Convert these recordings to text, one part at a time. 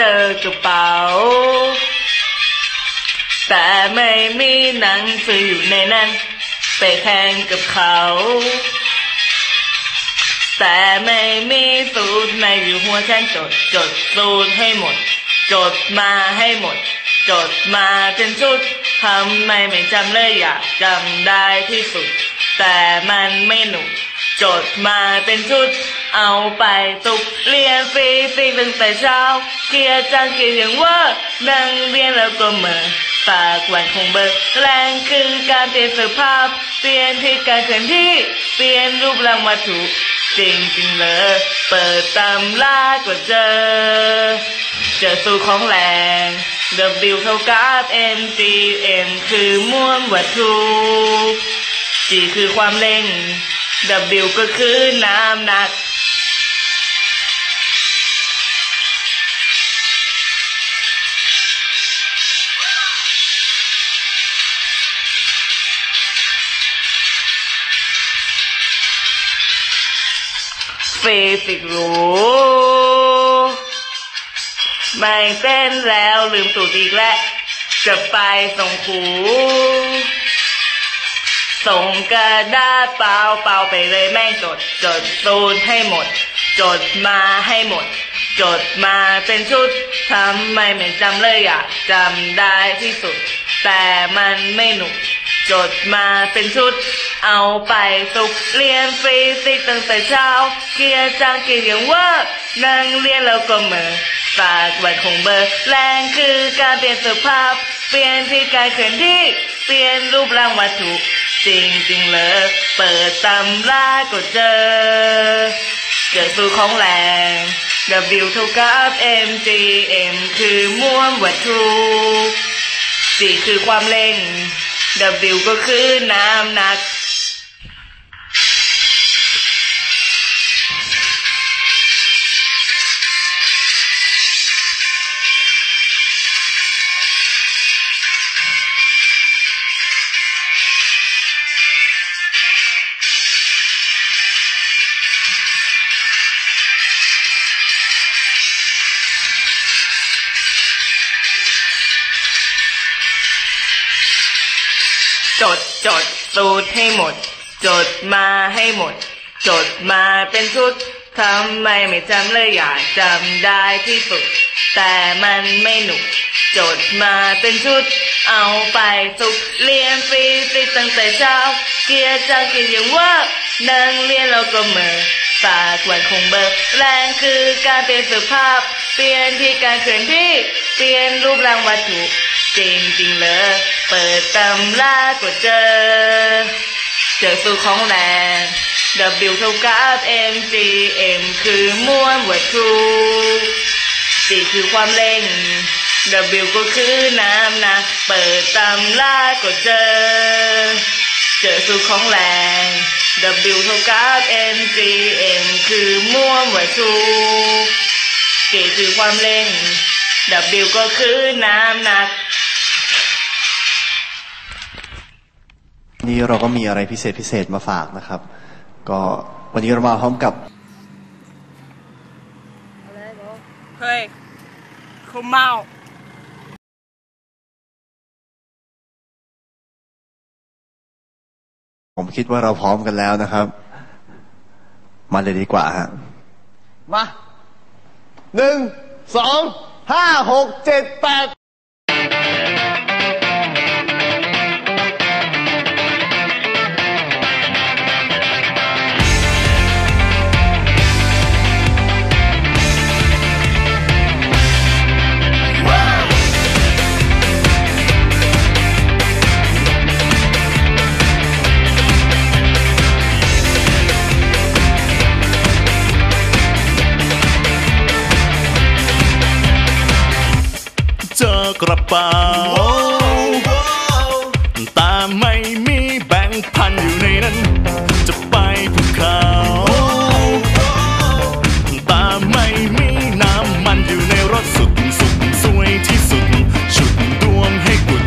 เจอกระเป๋า แต่ไม่มีหนังสืออยู่ในนั้น ไปแข่งกับเขา แต่ไม่มีสูตรในอยู่หัวฉันจดจดสูตรให้หมด จดมาให้หมด จดมาเป็นชุดทำไมไม่จำเลยอยากจำได้ที่สุด แต่มันไม่หนุกจดมาเป็นชุด เอาไปตุกเรียนฟรีฟรีตั้งแต่เช้าเกียดจังเกียดอย่างว่านั่งเรียนแล้วก็เมื่อปากวันคงเบิกแรงคือการเปลี่ยนสภาพ เปลี่ยนที่การเคลื่อนที่เปลี่ยนรูปร่างวัตถุจริงจริงเลยเปิดตำราก็เจอ เจอสูตรของแรง W เท่ากับ M G M คือมวลวัตถุ G คือความเร่ง W ก็คือน้ำหนัก ฟสิกรู้ไม่เป็นแล้วลืมสูตรอีกแล้วจะไปส่งครูส่งกระดาษเปล่าเปล่าไปเลยแม่งจด จดสูตรให้หมด จดมาให้หมด จดมาเป็นชุดทำไมไม่จำเลยอยากจำได้ที่สุด แต่มันไม่หนุก จดมาเป็นชุด เอาไปสุกเรียนฟรีสิกตั้งแต่เช้า เกียร์จังเกียร์อย่างว่านั่งเรียนแล้วก็เมือปากวันคงเบอร์แรงคือการเปลี่ยนสภาพ เปลี่ยนที่การเคลื่อนที่ เปลี่ยนรูปร่างวัตถุ จริงจริงๆเลยเปิดตำราก็เจอเกิดสูตรของแรง W เท่ากับ M G M คือมวลวัตถุ G คือความเร่ง W ก็คือน้ำหนัก จดจดสูตรให้หมด จดมาให้หมด จดมาเป็นชุดทำไมไม่จำเลยอยากจำได้ที่สุด แต่มันไม่หนุก จดมาเป็นชุด เอาไปสุกเรียนฟรีสิตั้งแต่เช้า เกียร์จังเกียร์อย่างว่านั่งเรียนแล้วก็เมื่อปากวันคงเบิกแรงคือการเปลี่ยนสภาพ เปลี่ยนที่การเคลื่อนที่ เปลี่ยนรูปร่างวัตถุ จริงจริงเลย เปิดตำราก็เจอ เจอสูตรของแรง W เท่ากับ M G M คือมวลวัตถุ G คือความเร่ง W ก็คือน้ำหนักเปิดตำราก็เจอ เจอสูตรของแรง W เท่ากับ M G M คือมวลวัตถุ G คือความเร่ง W ก็คือน้ำหนัก นนี้เราก็มีอะไรพิเศษพิเศษมาฝากนะครับ ก็วันนี้เรามาพร้อมกับเฮ้ยเขาเมาผมคิดว่าเราพร้อมกันแล้วนะครับ มาเลยดีกว่าฮะมาหนึ่งสองห้าหกเจ็ดแปด กระเป๋าแต่ไม่มีแบงค์พันอยู่ในนั้น จะไปภูเขาแต่ไม่มีน้ำมันอยู่ในรถสุดสุดสวยที่สุด ชุดดวงให้กุด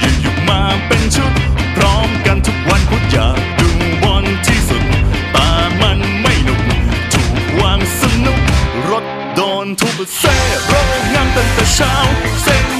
อยู่อยู่มาเป็นชุด พร้อมกันทุกวันพุธอยากดูบอลที่สุดแต่มันไม่หนุกถูกวางสนุก รถโดนทุบเซ่รถงามแต่เช้าเส้น